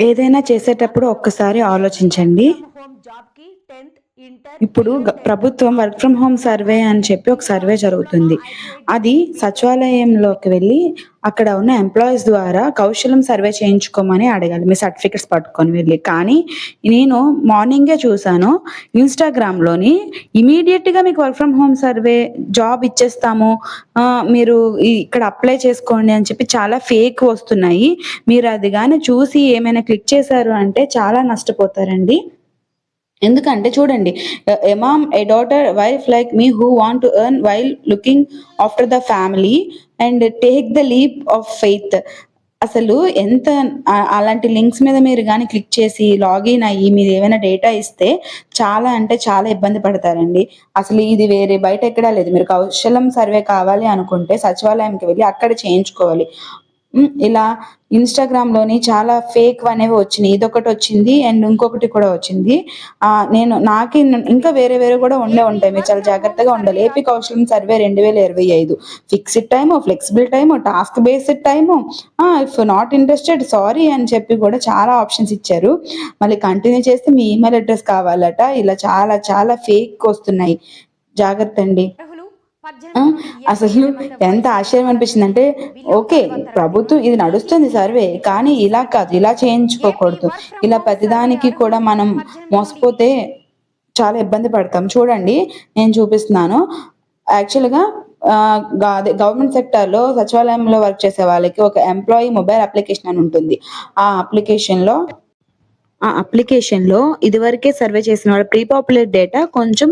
ఏదైనా చేసేటప్పుడు ఒక్కసారి ఆలోచించండి. ఇప్పుడు ప్రభుత్వం వర్క్ ఫ్రమ్ హోమ్ సర్వే అని చెప్పి ఒక సర్వే జరుగుతుంది. అది సచివాలయంలోకి వెళ్ళి అక్కడ ఉన్న ఎంప్లాయీస్ ద్వారా కౌశలం సర్వే చేయించుకోమని అడగాలి. మీ సర్టిఫికెట్స్ పట్టుకొని వెళ్ళి. కానీ నేను మార్నింగే చూసాను ఇన్స్టాగ్రామ్లోని ఇమీడియట్గా మీకు work from home survey job ఇచ్చేస్తాము. మీరు ఇక్కడ అప్లై చేసుకోండి అని చెప్పి చాలా ఫేక్ వస్తున్నాయి. మీరు అది కానీ చూసి ఏమైనా క్లిక్ చేశారు అంటే చాలా నష్టపోతారండి. ఎందుకంటే చూడండి a mom a daughter wife like me who want to earn while looking after the family and take the leap of faith అసలు ఎంత అలాంటి లింక్స్ మీద మీరు కానీ క్లిక్ చేసి లాగిన్ అయ్యి మీరు ఏమైనా డేటా ఇస్తే చాలా అంటే చాలా ఇబ్బంది పడతారండి. అసలు ఇది వేరే బయట ఎక్కడా లేదు. మీరు కౌశలం సర్వే కావాలి అనుకుంటే సచివాలయంకి వెళ్ళి అక్కడ చేయించుకోవాలి. ఇలా ఇన్స్టాగ్రామ్లోని చాలా ఫేక్ అనేవి వచ్చినాయి. ఇదొకటి వచ్చింది అండ్ ఇంకొకటి కూడా వచ్చింది. నేను నాకు ఇంకా వేరే వేరే కూడా ఉండే ఉంటాయి. మీరు చాలా జాగ్రత్తగా ఉండాలి. ఏపీ కౌశలం సర్వే రెండు వేల ఇరవై ఐదు. Fixed time flexible time task based time if not interested sorry అని చెప్పి కూడా చాలా ఆప్షన్స్ ఇచ్చారు. మళ్ళీ కంటిన్యూ చేస్తే మీ ఈమెయిల్ అడ్రస్ కావాలట. ఇలా చాలా చాలా ఫేక్ వస్తున్నాయి. జాగ్రత్త అండి. అసలు ఎంత ఆశ్చర్యం అనిపించింది అంటే ఓకే ప్రభుత్వం ఇది నడుస్తుంది సర్వే కానీ ఇలా కాదు ఇలా చేయించుకోకూడదు. ఇలా ప్రతిదానికి కూడా మనం మోసపోతే చాలా ఇబ్బంది పడతాం. చూడండి నేను చూపిస్తున్నాను. యాక్చువల్గా గవర్నమెంట్ సెక్టార్లో సచివాలయంలో వర్క్ చేసే వాళ్ళకి ఒక ఎంప్లాయీ మొబైల్ అప్లికేషన్ అని ఉంటుంది. ఆ అప్లికేషన్లో ఆ అప్లికేషన్లో ఇదివరకే సర్వే చేసిన వాళ్ళ ప్రీ పాపులర్ డేటా కొంచెం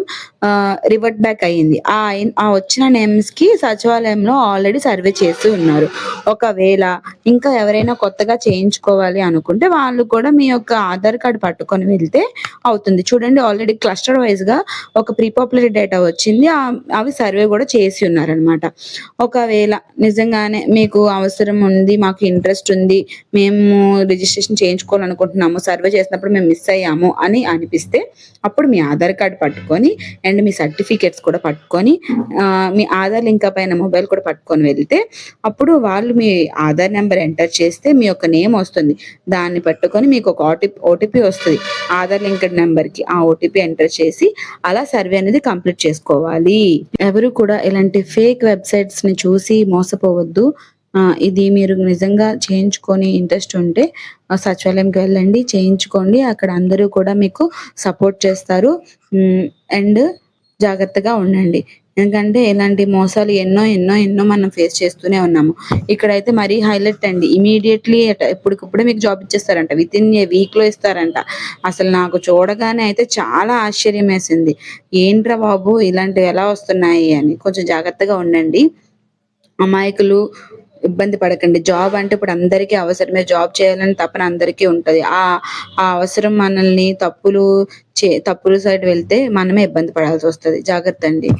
రివర్ట్ బ్యాక్ అయ్యింది. ఆ ఆ వచ్చిన నేమ్స్కి సచివాలయంలో ఆల్రెడీ సర్వే చేసి ఉన్నారు. ఒకవేళ ఇంకా ఎవరైనా కొత్తగా చేయించుకోవాలి అనుకుంటే వాళ్ళు కూడా మీ యొక్క ఆధార్ కార్డు పట్టుకొని వెళ్తే అవుతుంది. చూడండి ఆల్రెడీ క్లస్టర్ వైజ్గా ఒక ప్రీ పాపులర్ డేటా వచ్చింది అవి సర్వే కూడా చేసి ఉన్నారనమాట ఒకవేళ నిజంగానే మీకు అవసరం ఉంది మాకు ఇంట్రెస్ట్ ఉంది మేము రిజిస్ట్రేషన్ చేయించుకోవాలనుకుంటున్నాము సర్వే చేసినప్పుడు మేము మిస్ అయ్యాము అని అనిపిస్తే అప్పుడు మీ ఆధార్ కార్డు పట్టుకొని అండ్ మీ సర్టిఫికేట్స్ కూడా పట్టుకొని మీ ఆధార్ లింక్ పైన మొబైల్ కూడా పట్టుకొని వెళ్తే అప్పుడు వాళ్ళు మీ ఆధార్ నెంబర్ ఎంటర్ చేస్తే మీ యొక్క నేమ్ వస్తుంది. దాన్ని పట్టుకొని మీకు ఒక ఓటీపీ ఓటీపీ వస్తుంది. ఆధార్ లింక్డ్ నెంబర్కి ఆ ఓటీపీ ఎంటర్ చేసి అలా సర్వే అనేది కంప్లీట్ చేసుకోవాలి. ఎవరు కూడా ఇలాంటి ఫేక్ వెబ్సైట్స్ని చూసి మోసపోవద్దు. ఇది మీరు నిజంగా చేయించుకొని ఇంట్రెస్ట్ ఉంటే సచివాలయంకి వెళ్ళండి చేయించుకోండి. అక్కడ అందరూ కూడా మీకు సపోర్ట్ చేస్తారు. అండ్ జాగ్రత్తగా ఉండండి. ఎందుకంటే ఇలాంటి మోసాలు ఎన్నో ఎన్నో ఎన్నో మనం ఫేస్ చేస్తూనే ఉన్నాము. ఇక్కడైతే మరీ హైలైట్ అండి. ఇమీడియట్లీ ఇప్పటికిప్పుడే మీకు జాబ్ ఇచ్చేస్తారంట. విత్ ఇన్ ఏ వీక్లో ఇస్తారంట. అసలు నాకు చూడగానే అయితే చాలా ఆశ్చర్యం వేసింది. ఏంట్రా బాబు ఇలాంటివి ఎలా వస్తున్నాయి? అని కొంచెం జాగ్రత్తగా ఉండండి. అమాయకులు ఇబ్బంది పడకండి. జాబ్ అంటే ఇప్పుడు అందరికీ అవసరమే. జాబ్ చేయాలని తపన అందరికీ ఉంటది. ఆ ఆ అవసరం మనల్ని తప్పులు చే తప్పుల సైడ్ వెళ్తే మనమే ఇబ్బంది పడాల్సి వస్తది. జాగ్రత్త అండి.